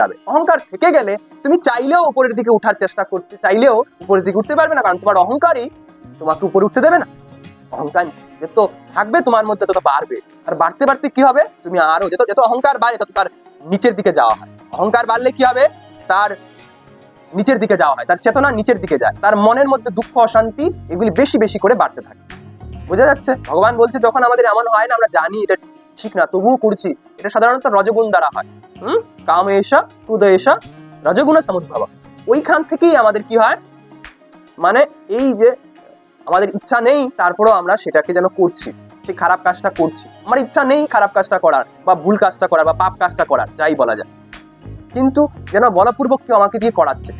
যাবে। অহংকার থেকে গেলে তুমি চাইলেও উপরের দিকে উঠার চেষ্টা করতে, চাইলেও উপরের দিকে উঠতে পারবে না, কারণ তোমার অহংকারই তোমাকে উপরে উঠতে দেবে না। অহংকার যত থাকবে, তোমার মধ্যে তত বাড়বে। আর বাড়তে বাড়তে কি হবে? তুমি আরও যত যত অহংকার বাড়ে, তত তার নিচের দিকে যাওয়া হয়। অহংকার বাড়লে কি হবে? তার নিচের দিকে যাওয়া হয়, তার চেতনা নিচের দিকে যায়। তার মনের মধ্যে দুঃখ, অশান্তি এগুলি বেশি বেশি করে বাড়তে থাকে। বোঝা যাচ্ছে? ভগবান বলছে, যখন আমাদের এমন হয় না, আমরা জানি এটা ঠিক না, তবুও করছি। এটা সাধারণত রজগুণ দ্বারা হয়। হুম? কাম এসা ক্রুদ এসা রজগুণ সমুদ্ভব ওইখান থেকেই আমাদের কি হয়? মানে এই যে আমাদের ইচ্ছা নেই, তারপরেও আমরা সেটাকে যেন করছি। সেই খারাপ কাজটা করছি। আমার ইচ্ছা নেই খারাপ কাজটা করার, বা ভুল কাজটা করার, বা পাপ কাজটা করার, যাই বলা যায় কিন্তু যেন বলপূর্বক কেউ আমাকে দিয়ে করাচ্ছে।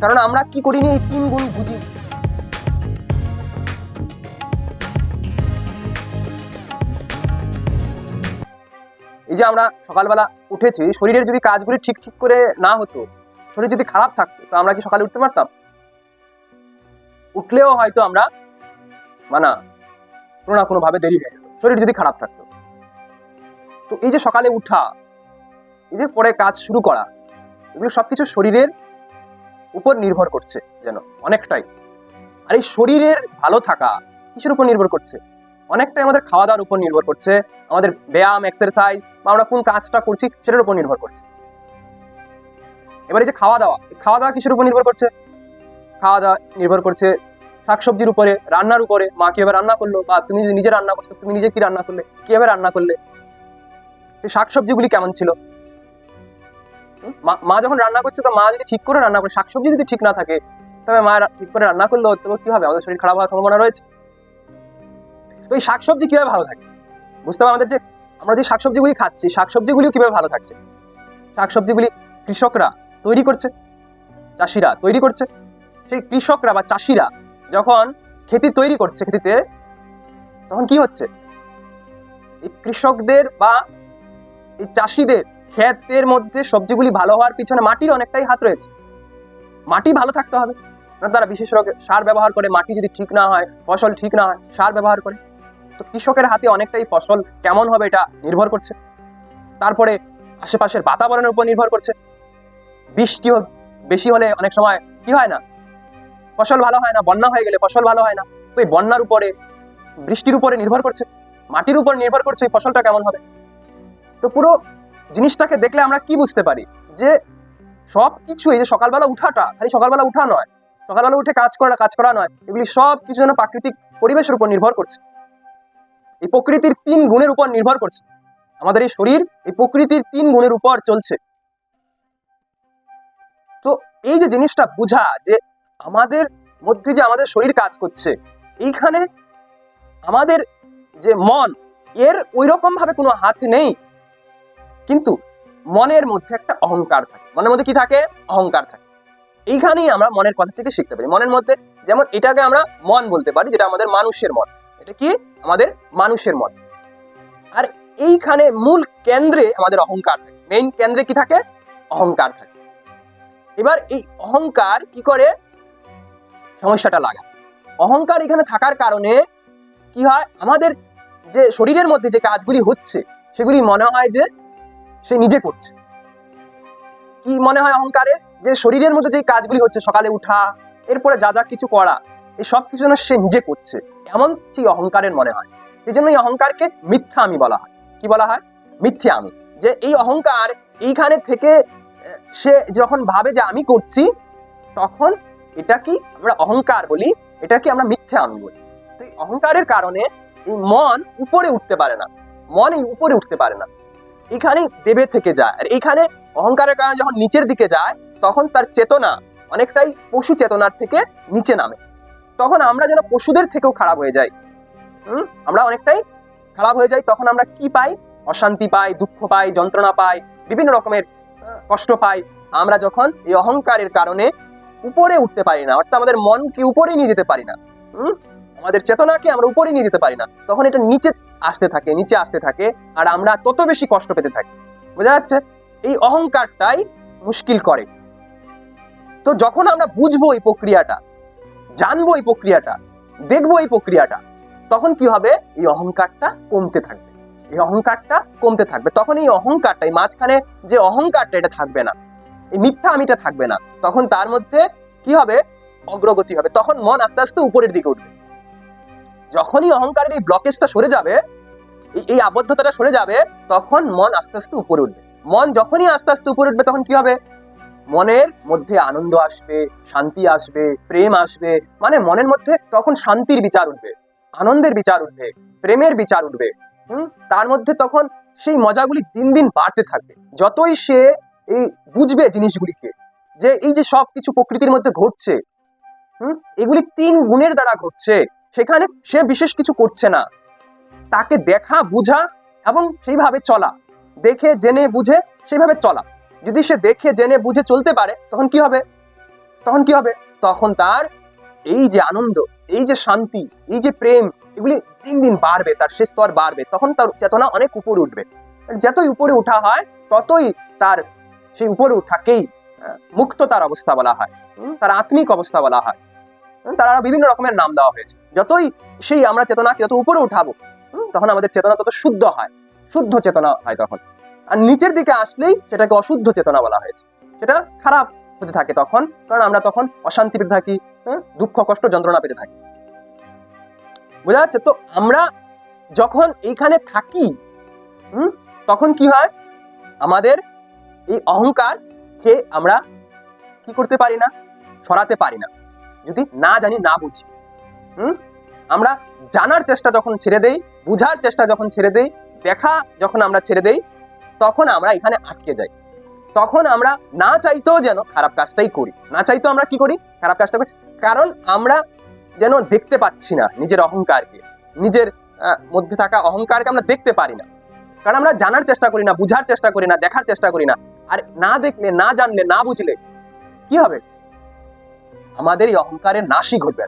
কারণ আমরা কি করিনি? এই তিন গুণ বুঝি। এই যে আমরা সকালবেলা উঠেছি, শরীরের যদি কাজগুলি ঠিক ঠিক করে না হতো, শরীর যদি খারাপ থাকতো, তো আমরা কি সকালে উঠতে পারতাম? উঠলেও হয়তো আমরা মানা কোনো না কোনো ভাবে দেরি হয়ে যেত। শরীর যদি খারাপ থাকতো। তো এই যে সকালে উঠা, এই যে পরে কাজ শুরু করা, এগুলো সবকিছু শরীরের উপর নির্ভর করছে যেন, অনেকটাই। আর এই শরীরের ভালো থাকা কিসের উপর নির্ভর করছে? অনেকটাই আমাদের খাওয়া দাওয়ার উপর নির্ভর করছে, আমাদের ব্যায়াম এক্সারসাইজ বা আমরা কোন কাজটা করছি সেটার উপর নির্ভর করছে। এবার এই যে খাওয়া দাওয়া খাওয়া দাওয়া কিসের উপর নির্ভর করছে? খাওয়া দাওয়া নির্ভর করছে শাকসবজির উপরে, রান্নার উপরে, মা কীভাবে রান্না করল, বা তুমি যদি নিজে রান্না করছ, তুমি নিজে কি রান্না করলে, কীভাবে রান্না করলে? সেই শাকসবজিগুলি কেমন ছিল? মা- যখন রান্না করছে, তো মা যদি ঠিক করে রান্না করে, শাকসবজি যদি ঠিক না থাকে, তবে মা ঠিক করে রান্না করল, তবে কি হবে? আমাদের শরীর খারাপ হওয়ার সম্ভাবনা রয়েছে। এই শাকসবজি কীভাবে ভালো থাকে? বুঝতে হবে আমাদের যে, আমরা যে শাকসবজিগুলি খাচ্ছি, শাকসবজিগুলিও কীভাবে ভালো থাকছে? শাকসবজিগুলি কৃষকরা তৈরি করছে, চাষিরা তৈরি করছে। সেই কৃষকরা বা চাষিরা যখন খেতি তৈরি করছে খেতিতে, তখন কি হচ্ছে? এই কৃষকদের বা এই চাষিদের ক্ষেতের মধ্যে সবজিগুলি ভালো হওয়ার পিছনে মাটির অনেকটাই হাত রয়েছে। মাটি ভালো থাকতে হবে। তারা বিশেষ সার ব্যবহার করে, মাটি যদি ঠিক না হয়, ফসল ঠিক না হয়, সার ব্যবহার করে। তো কৃষকের হাতে অনেকটাই ফসল কেমন হবে এটা নির্ভর করছে। তারপরে আশেপাশের বাতাবরণের উপর নির্ভর করছে। বৃষ্টি বেশি হলে অনেক সময় কি হয় না? ফসল ভালো হয় না, বন্যা হয়ে গেলে ফসল ভালো হয় না। তো এই বন্যার উপরে, বৃষ্টির উপরে নির্ভর করছে। মাটির উপর নির্ভর করছে এই ফসলটা কেমন হবে। তো পুরো জিনিসটাকে দেখলে আমরা কি বুঝতে পারি? যে সব কিছু এই যে সকালবেলা উঠাটা, খালি সকালবেলা উঠা নয়। সকালবেলা উঠে কাজ করা কাজ করা নয়। এগুলি সব কিছু যেন প্রাকৃতিক পরিবেশের উপর নির্ভর করছে। এই প্রকৃতির তিন গুণের উপর নির্ভর করছে। আমাদের এই শরীর এই প্রকৃতির তিন গুণের উপর চলছে। তো এই যে জিনিসটা বোঝা যে আমাদের মধ্যে যে আমাদের শরীর কাজ করছে, এইখানে আমাদের যে মন, এর ওই ভাবে কোনো হাত নেই। কিন্তু মনের মধ্যে একটা অহংকার থাকে। মনের মধ্যে কি থাকে? অহংকার থাকে। এইখানেই আমরা মনের কথা থেকে শিখতে পারি। মনের মধ্যে যেমন এটাকে আমরা মন বলতে পারি, যেটা আমাদের মানুষের মন। এটা কি? আমাদের মানুষের মন আর এইখানে মূল কেন্দ্রে আমাদের অহংকার থাকে। মেইন কেন্দ্রে কি থাকে? অহংকার থাকে। এবার এই অহংকার কি করে? সমস্যাটা লাগা অহংকার এখানে থাকার কারণে কি হয়? আমাদের যে শরীরের মধ্যে যে কাজগুলি হচ্ছে, সেগুলি মনে হয় যে সে নিজে করছে। কি মনে হয় অহংকারের যে শরীরের মধ্যে যে কাজগুলি হচ্ছে, সকালে উঠা, এরপরে যা যা কিছু করা এই সব কিছু যেন সে নিজে করছে। এমন সেই অহংকারের মনে হয়। এই জন্য এই অহংকারকে মিথ্যা আমি বলা হয়। কি বলা হয়? মিথ্যা আমি। যে এই অহংকার এইখানে থেকে সে যখন ভাবে যে আমি করছি, তখন এটা কি আমরা অহংকার বলি? এটা কি আমরা মিথ্যা আমি বলি? তো এই অহংকারের কারণে এই মন উপরে উঠতে পারে না। মন এই উপরে উঠতে পারে না। এখানে দেবে থেকে যায়। আর এখানে অহংকারের কারণে যখন নিচের দিকে যায়, তখন তার চেতনা অনেকটাই পশু চেতনার থেকে নিচে নামে। তখন আমরা যেন পশুদের থেকেও খারাপ হয়ে যাই। হুম? আমরা অনেকটাই খারাপ হয়ে যাই, তখন আমরা কি পাই? অশান্তি পাই, দুঃখ পাই, যন্ত্রণা পাই, বিভিন্ন রকমের কষ্ট পাই। আমরা যখন এই অহংকারের কারণে উপরে উঠতে পারি না, অর্থাৎ আমাদের মনকে উপরে নিয়ে যেতে পারি না, হুম? আমাদের চেতনাকে আমরা উপরে নিয়ে যেতে পারি না, তখন এটা নিচে আসতে থাকে, নিচে আসতে থাকে, আর আমরা তত বেশি কষ্ট পেতে থাকি। বোঝা যাচ্ছে? এই অহংকারটাই মুশকিল করে। তো যখন আমরা বুঝব এই প্রক্রিয়াটা জানব এই প্রক্রিয়াটা, দেখব এই প্রক্রিয়াটা, তখন কি হবে? এই অহংকারটা কমতে থাকবে। এই অহংকারটা কমতে থাকবে। তখন এই অহংকারটা, এই মাঝখানে যে অহংকারটা, এটা থাকবে না। এই মিথ্যা আমিটা থাকবে না। তখন তার মধ্যে কি হবে? অগ্রগতি হবে। তখন মন আস্তে আস্তে উপরের দিকে উঠবে। যখনই অহংকারের এই ব্লকেজটা সরে যাবে এই- আবদ্ধতাটা সরে যাবে, তখন মন আস্তে আস্তে উপরে উঠবে। মন যখনই আস্তে আস্তে উপরে উঠবে, তখন কি হবে? মনের মধ্যে আনন্দ আসবে, শান্তি আসবে, প্রেম আসবে মানে মনের মধ্যে তখন শান্তির বিচার উঠবে, আনন্দের বিচার উঠবে, প্রেমের বিচার উঠবে, হুম? তার মধ্যে তখন সেই মজাগুলি দিন দিন বাড়তে থাকবে। যতই সে এই বুঝবে জিনিসগুলিকে, যে এই যে সব কিছু প্রকৃতির মধ্যে ঘটছে, হুম? এগুলি তিন গুণের দ্বারা ঘটছে, সেখানে সে বিশেষ কিছু করছে না। তাকে দেখা, বুঝা এবং সেইভাবে চলা, দেখে, জেনে, বুঝে, সেইভাবে চলা। যদি সে দেখে, জেনে, বুঝে চলতে পারে, তখন কি হবে? তখন কি হবে? তখন তার এই যে আনন্দ, এই যে শান্তি, এই যে প্রেম, এগুলি দিন দিন বাড়বে, তার সে স্তর বাড়বে। তখন তার চেতনা অনেক উপরে উঠবে। যতই উপরে উঠা হয়, ততই তার সেই উপরে উঠাকেই মুক্ত তার অবস্থা বলা হয়। তার আত্মিক অবস্থা বলা হয়। তার বিভিন্ন রকমের নাম দেওয়া হয়েছে। যতই সেই আমরা চেতনাকে যত উপরে উঠাবো তখন আমাদের চেতনা তত শুদ্ধ হয়। শুদ্ধ চেতনা হয় তখন। আর নিচের দিকে আসলেই সেটাকে অশুদ্ধ চেতনা বলা হয়েছে। সেটা খারাপ হতে থাকে তখন কারণ আমরা তখন অশান্তি পেতে থাকি দুঃখ কষ্ট যন্ত্রণা পেতে থাকি। বোঝা যাচ্ছে? তো আমরা যখন এইখানে থাকি হুম, তখন কি হয়? আমাদের এই অহংকারকে আমরা কি করতে পারি না? সরাতে পারি না। যদি না জানি না বুঝি হুম আমরা জানার চেষ্টা যখন ছেড়ে দেই বুঝার চেষ্টা যখন ছেড়ে দেই দেখা যখন আমরা ছেড়ে দেই তখন আমরা এখানে আটকে যাই। তখন আমরা না চাইতেও যেন খারাপ কাজটাই করি। না চাইতেও আমরা কি করি? খারাপ কাজটা করি। কারণ আমরা যেন দেখতে পাচ্ছি না নিজের অহংকারকে। নিজের মধ্যে থাকা অহংকারকে আমরা দেখতে পারি না। কারণ আমরা জানার চেষ্টা করি না, বুঝার চেষ্টা করি না, দেখার চেষ্টা করি না। আর না দেখলে, না জানলে, না বুঝলে কি হবে? আমাদের এই অহংকারের নাশই ঘটবে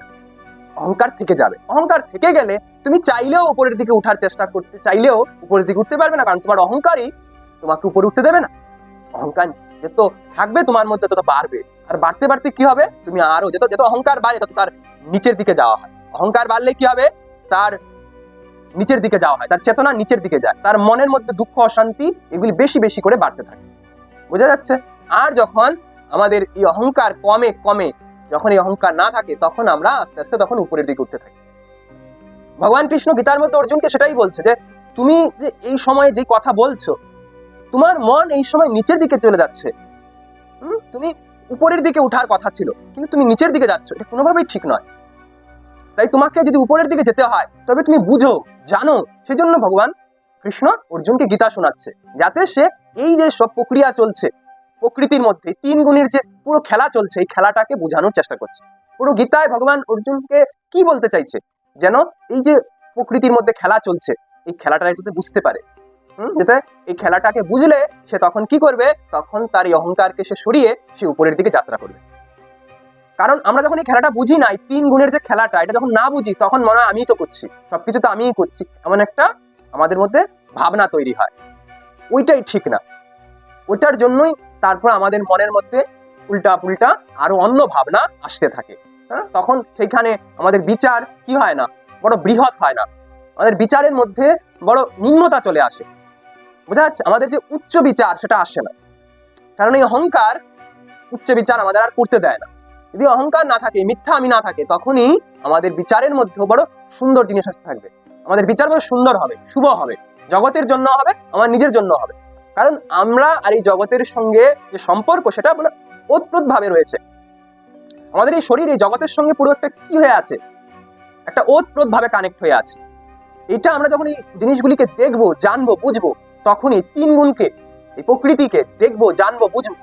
অহংকার থেকে যাবে। অহংকার থেকে গেলে তুমি চাইলেও উপরের দিকে উঠার চেষ্টা করতে, চাইলেও উপরের দিকে উঠতে পারবে না। কারণ তোমার অহংকারই তোমাকে উপরে উঠতে দেবে না। অহংকার যত থাকবে তোমার মধ্যে তত বাড়বে। আর বাড়তে বাড়তে কি হবে? তুমি আরও যত যত অহংকার বাড়ে, তত তার নিচের দিকে যাওয়া হয়। অহংকার বাড়লে কি হবে? তার নিচের দিকে যাওয়া হয়। তার চেতনা নিচের দিকে যায়। তার মনের মধ্যে দুঃখ, অশান্তি এগুলি বেশি বেশি করে বাড়তে থাকে। বোঝা যাচ্ছে? আর যখন আমাদের এই অহংকার কমে কমে, যখন এই অহংকার না থাকে, তখন আমরা আস্তে আস্তে তখন উপরের দিকে উঠতে থাকি। ভগবান কৃষ্ণ গীতার মধ্যে অর্জুনকে সেটাই বলছে যে, তুমি যে এই সময়ে যে কথা বলছো তোমার মন এই সময় নিচের দিকে চলে যাচ্ছে। তুমি উপরের দিকে উঠার কথা ছিল, কিন্তু তুমি নিচের দিকে যাচ্ছ, এটা কোনোভাবেই ঠিক নয়। তাই তোমাকে যদি উপরের দিকে যেতে হয়, তবে তুমি বুঝো, জানো, সেজন্য ভগবান কৃষ্ণ অর্জুনকে গীতা শোনাচ্ছে, যাতে সে এই যে সব প্রক্রিয়া চলছে, প্রকৃতির মধ্যে তিন গুণের যে পুরো খেলা চলছে, এই খেলাটাকে বোঝানোর চেষ্টা করছে। পুরো গীতায় ভগবান অর্জুনকে কি বলতে চাইছে? যেন এই যে প্রকৃতির মধ্যে খেলা চলছে, এই খেলাটা যাতে বুঝতে পারে। যাতে এই খেলাটাকে বুঝলে সে তখন কি করবে? তখন তার এই অহংকারকে সে সরিয়ে সে উপরের দিকে যাত্রা করবে। কারণ আমরা যখন এই খেলাটা বুঝি না, এই তিন গুণের যে খেলাটা, এটা যখন না বুঝি, তখন মনে হয় আমিই তো করছি। সবকিছু তো আমিই করছি। এমন একটা আমাদের মধ্যে ভাবনা তৈরি হয়। ওইটাই ঠিক না। ওইটার জন্যই তারপর আমাদের মনের মধ্যে উল্টা পুল্টা আরও অন্য ভাবনা আসতে থাকে। হ্যাঁ তখন সেইখানে আমাদের বিচার কি হয় না? বড় বৃহৎ হয় না। আমাদের বিচারের মধ্যে বড় নিম্নতা চলে আসে। বোঝা যাচ্ছে? আমাদের যে উচ্চ বিচার সেটা আসে না। কারণ এই অহংকার উচ্চ বিচার আমাদের আর করতে দেয় না। যদি অহংকার না থাকে, মিথ্যা আমি না থাকে, তখনই আমাদের বিচারের মধ্যে বড় সুন্দর জিনিস আসতে থাকবে। আমাদের বিচার বড় সুন্দর হবে, শুভ হবে। জগতের জন্য হবে, আমার নিজের জন্য হবে। কারণ আমরা আর এই জগতের সঙ্গে যে সম্পর্ক, সেটা বলে ওতপ্রোত ভাবে রয়েছে। আমাদের এই শরীর, এই জগতের সঙ্গে পুরো একটা কি হয়ে আছে? একটা ওতপ্রোত ভাবে কানেক্ট হয়ে আছে। এটা আমরা যখন এই জিনিসগুলিকে দেখব, জানব, বুঝব তখনই তিন গুণকে এই প্রকৃতিকে দেখব, জানব, বুঝব।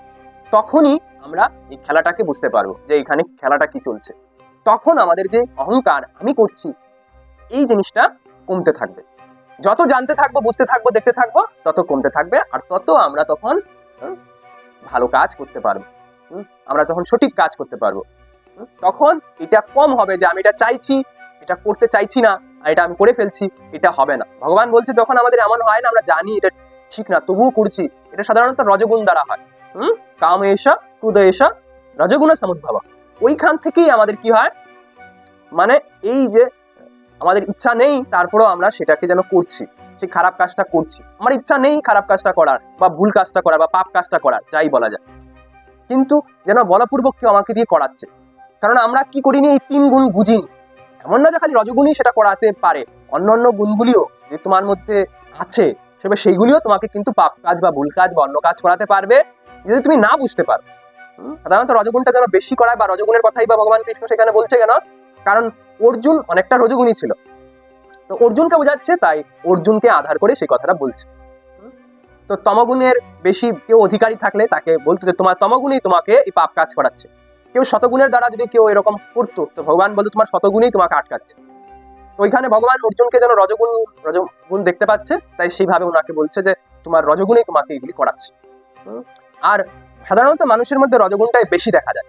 তখনই আমরা এই খেলাটাকে বুঝতে পারব যে এখানে খেলাটা কি চলছে। তখন আমাদের যে অহংকার, আমি করছি, এই জিনিসটা কমতে থাকবে। যত জানতে থাকব, বুঝতে থাকব, দেখতে থাকব, তত কমতে থাকবে, আর তত আমরা তখন ভালো কাজ করতে পারব। আমরা তখন সঠিক কাজ করতে পারব। তখন এটা কম হবে যে আমি এটা চাইছি, এটা করতে চাইছি না। এটা আমি করে ফেলছি, এটা হবে না। ভগবান বলছে, যখন আমাদের এমন হয় না, আমরা জানি এটা ঠিক না, তবুও করছি। এটা সাধারণত রজগুণ দ্বারা হয়। হুম? কাম এসা কুদ এসা রজগুণ সমুদ্ভব। ওইখান থেকেই আমাদের কি হয়? মানে এই যে আমাদের ইচ্ছা নেই, তারপরেও আমরা সেটাকে যেন করছি। সেই খারাপ কাজটা করছি। আমার ইচ্ছা নেই খারাপ কাজটা করার, বা ভুল কাজটা করার, বা পাপ কাজটা করার, যাই বলা যায় কিন্তু যেন বলপূর্বক কেউ আমাকে দিয়ে করাচ্ছে। কারণ আমরা কি করিনি? এই তিন গুণ বুঝিনি। এমন না যে খালি রজগুণই সেটা করাতে পারে। অন্য অন্য গুণগুলিও যে তোমার মধ্যে আছে সেভাবে সেইগুলিও তোমাকে কিন্তু পাপ কাজ বা ভুল কাজ বা অন্য কাজ করাতে পারবে, যদি তুমি না বুঝতে পারো। সাধারণত রজগুণটা যেন বেশি করায় বা রজগুণের কথাই বা ভগবান কৃষ্ণ সেখানে বলছে কেন? কারণ অর্জুন অনেকটা রজগুণী ছিল। তো অর্জুনকে বোঝাচ্ছে, তাই অর্জুনকে আধার করে সেই কথাটা বলছে। তো তমগুণের বেশি কেউ অধিকারী থাকলে তাকে বলতো যে তোমার তমগুণই তোমাকে এই পাপ কাজ করাচ্ছে। কেউ শতগুণের দ্বারা যদি কেউ এরকম করতো তো ভগবান বলতো তোমার শতগুণই তোমাকে আটকাচ্ছে। তো ওইখানে ভগবান অর্জুনকে যেন রজগুণ রজগুণ দেখতে পাচ্ছে, তাই সেইভাবে ওনাকে বলছে যে তোমার রজগুণই তোমাকে এগুলি করাচ্ছে। আর সাধারণত মানুষের মধ্যে রজগুণটাই বেশি দেখা যায়।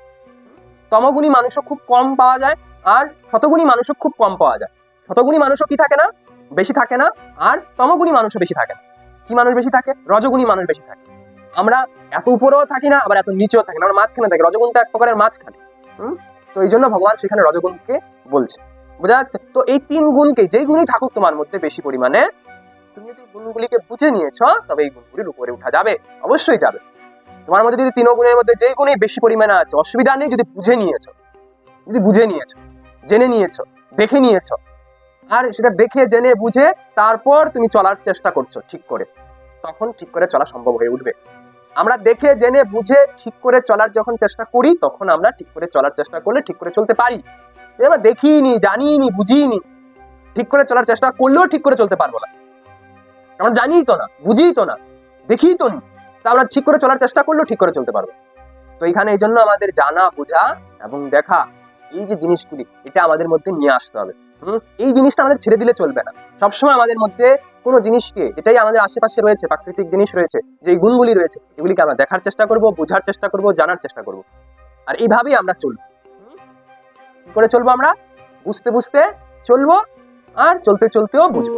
তমগুণী মানুষও খুব কম পাওয়া যায়, আর শতগুণী মানুষও খুব কম পাওয়া যায়। শতগুণী মানুষও কি থাকে না? বেশি থাকে না, আর তমগুণী মানুষও বেশি থাকে না। কি মানুষ বেশি থাকে? রজগুণী মানুষ বেশি থাকে। আমরা এত উপরেও থাকি না, আবার এত নিচেও থাকি না। আমরা মাঝখানে থাকি, রজগুণটা এক প্রকারের মাঝখানে। হুম? তো এই জন্য ভগবান সেখানে রজগুণকে বলছে। বোঝা যাচ্ছে? তো এই তিন গুণকে, যেই গুণই থাকুক তোমার মধ্যে বেশি পরিমাণে, তুমি যদি গুণগুলিকে বুঝে নিয়েছ, তবে এই গুণগুলির উপরে উঠা যাবে। অবশ্যই যাবে। তোমার মধ্যে যদি তিন গুণের মধ্যে যেই গুণই বেশি পরিমাণে আছে, অসুবিধা নেই যদি বুঝে নিয়েছো। যদি বুঝে নিয়েছো, জেনে নিয়েছো, দেখে নিয়েছো। আর সেটা দেখে, জেনে, বুঝে তারপর তুমি চলার চেষ্টা করছ ঠিক করে। তখন ঠিক করে চলা সম্ভব হয়ে উঠবে। আমরা দেখে, জেনে, বুঝে ঠিক করে চলার যখন চেষ্টা করি, তখন আমরা ঠিক করে চলার চেষ্টা করলে ঠিক করে চলতে পারি। আমরা দেখিনি, জানিনি, বুঝিনি, ঠিক করে চলার চেষ্টা করলেও ঠিক করে চলতে পারব না। আমরা জানিই তো না, বুঝিই তো না, দেখিই তো নি। তা আমরা ঠিক করে চলার চেষ্টা করলেও ঠিক করে চলতে পারব। তো এখানে এই জন্য আমাদের জানা, বোঝা এবং দেখা, এই যে জিনিসগুলি, এটা আমাদের মধ্যে নিয়ে আসতে হবে। হুম? এই জিনিসটা আমাদের ছেড়ে দিলে চলবে না। সবসময় আমাদের মধ্যে কোনো জিনিসকে, এটাই আমাদের আশেপাশে রয়েছে, প্রাকৃতিক জিনিস রয়েছে যে গুণগুলি রয়েছে, এগুলিকে আমরা দেখার চেষ্টা করব, বোঝার চেষ্টা করব, জানার চেষ্টা করব। আর এইভাবেই আমরা চলব। কি করে চলবো আমরা? বুঝতে বুঝতে চলবো, আর চলতে চলতেও বুঝব।